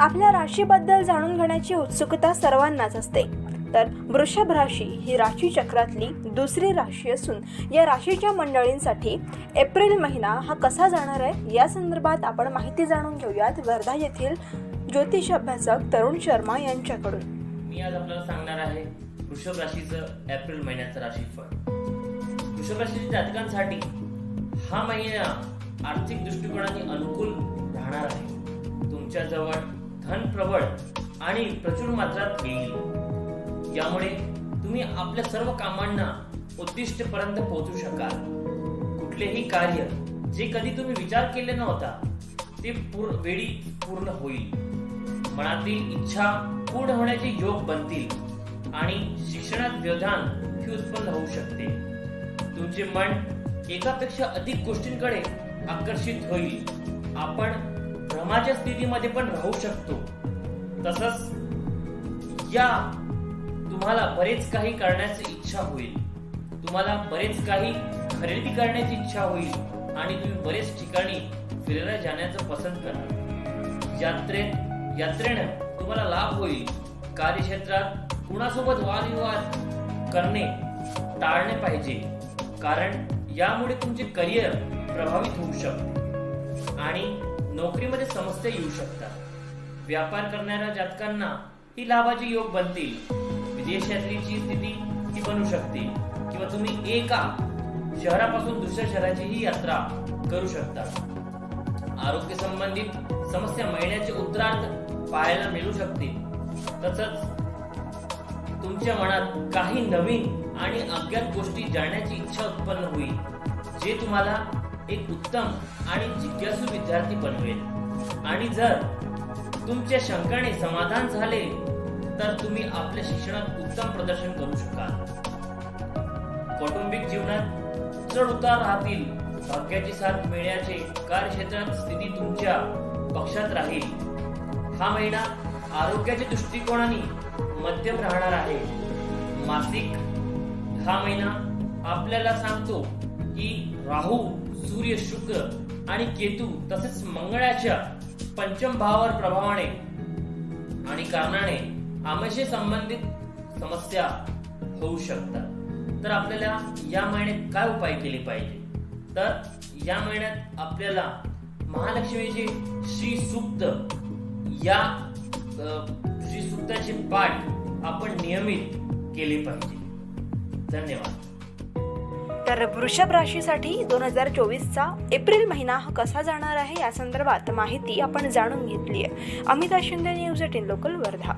आपल्या राशीबद्दल जाणून घेण्याची उत्सुकता सर्वांनाच असते. तर वृषभ राशी ही राशी चक्रातली दुसरी राशी असून या राशीच्या मंडळींसाठी एप्रिल महिना हा कसा जाणार आहे या संदर्भात आपण माहिती जाणून घेऊयात वर्धा येथील ज्योतिष अभ्यासक तरुण शर्मा यांच्याकडून. मी आज आपल्याला सांगणार आहे वृषभ राशीचं एप्रिल महिन्याचं राशीफळ. वृषभ राशीच्या जातकांसाठी हा महिना आर्थिक दृष्टिकोनाने अनुकूल राहणार आहे. तुमच्याजवळ धन प्रबळ आणि प्रचुर मात्रात येईल. यामुळे तुम्ही आपल्या सर्व कामांना उद्दिष्टपर्यंत पोहोचू शकाल. कुठलेही कार्य जे कधी तुम्ही विचार केले नव्हता ते पूर वेळी पूर्ण होईल. मनातील इच्छा पूर्ण होण्याचे योग बनतील आणि शिक्षणात व्यवधान ही उत्पन्न होऊ शकते. तुमचे मन एकापेक्षा अधिक गोष्टींकडे आकर्षित होईल. आपण भ्रमाच्या स्थितीमध्ये पण राहू शकतो. तसंच या तुम्हाला बरेच काही करण्याची इच्छा होईल. तुम्हाला बरेच काही खरेदी करण्याची इच्छा होईल आणि तुम्ही बरेच ठिकाणी फिरायला जाण्याचं पसंत कराल यात्रेत यात्रेनं तुम्हाला लाभ होईल. कार्यक्षेत्रात कुणासोबत वादविवाद करणे टाळणे पाहिजे. कारण यामुळे तुमचे करिअर प्रभावित होऊ शकते. आणि नोकरीमध्ये समस्या येऊ शकतात. व्यापार करणाऱ्या जातकांना ही लाभाचे योग बनतील. विदेशातलीची स्थिती ही बनू शकते. किंवा तुम्ही एका शहरापासून दुसऱ्या शहराचीही यात्रा करू शकता. आरोग्य संबंधित समस्या महिन्याचे उत्तरार्ध पाहायला मिळू शकते. तसंच तुमच्या मनात काही नवीन आणि अज्ञात गोष्टी जाणण्याची इच्छा उत्पन्न होईल जे तुम्हाला एक उत्तम आणि जिज्ञासू विद्यार्थी बनवेल. आणि जर तुमच्या शंकाने समाधान झाले तर तुम्ही आपल्या शिक्षणात उत्तम प्रदर्शन करू शकाल. कौटुंबिक जीवनात चढ उतार राहतील. भाग्याची साथ मिळण्याचे कार्यक्षेत्रात स्थिती तुमच्या पक्षात राहील. हा महिना आरोग्याच्या दृष्टिकोनाने मध्यम राहणार आहे. मासिक हा महिना आपल्याला सांगतो की राहू सूर्य शुक्र आणि केतू तसेच मंगळाच्या पंचम भावावर प्रभावाने आणि कारणाने आमेशी संबंधित समस्या होऊ शकतात. तर आपल्याला या महिन्यात काय उपाय केले पाहिजे? तर या महिन्यात आपल्याला महालक्ष्मीचे श्री सूक्त या श्री सुप्ताचे पाठ आपण नियमित केले पाहिजे. धन्यवाद. तर वृषभ राशीसाठी दोन हजार चोवीसचा एप्रिल महिना हा कसा जाणार आहे या संदर्भात माहिती आपण जाणून घेतली आहे. Amita Shinde news eighteen local Wardha.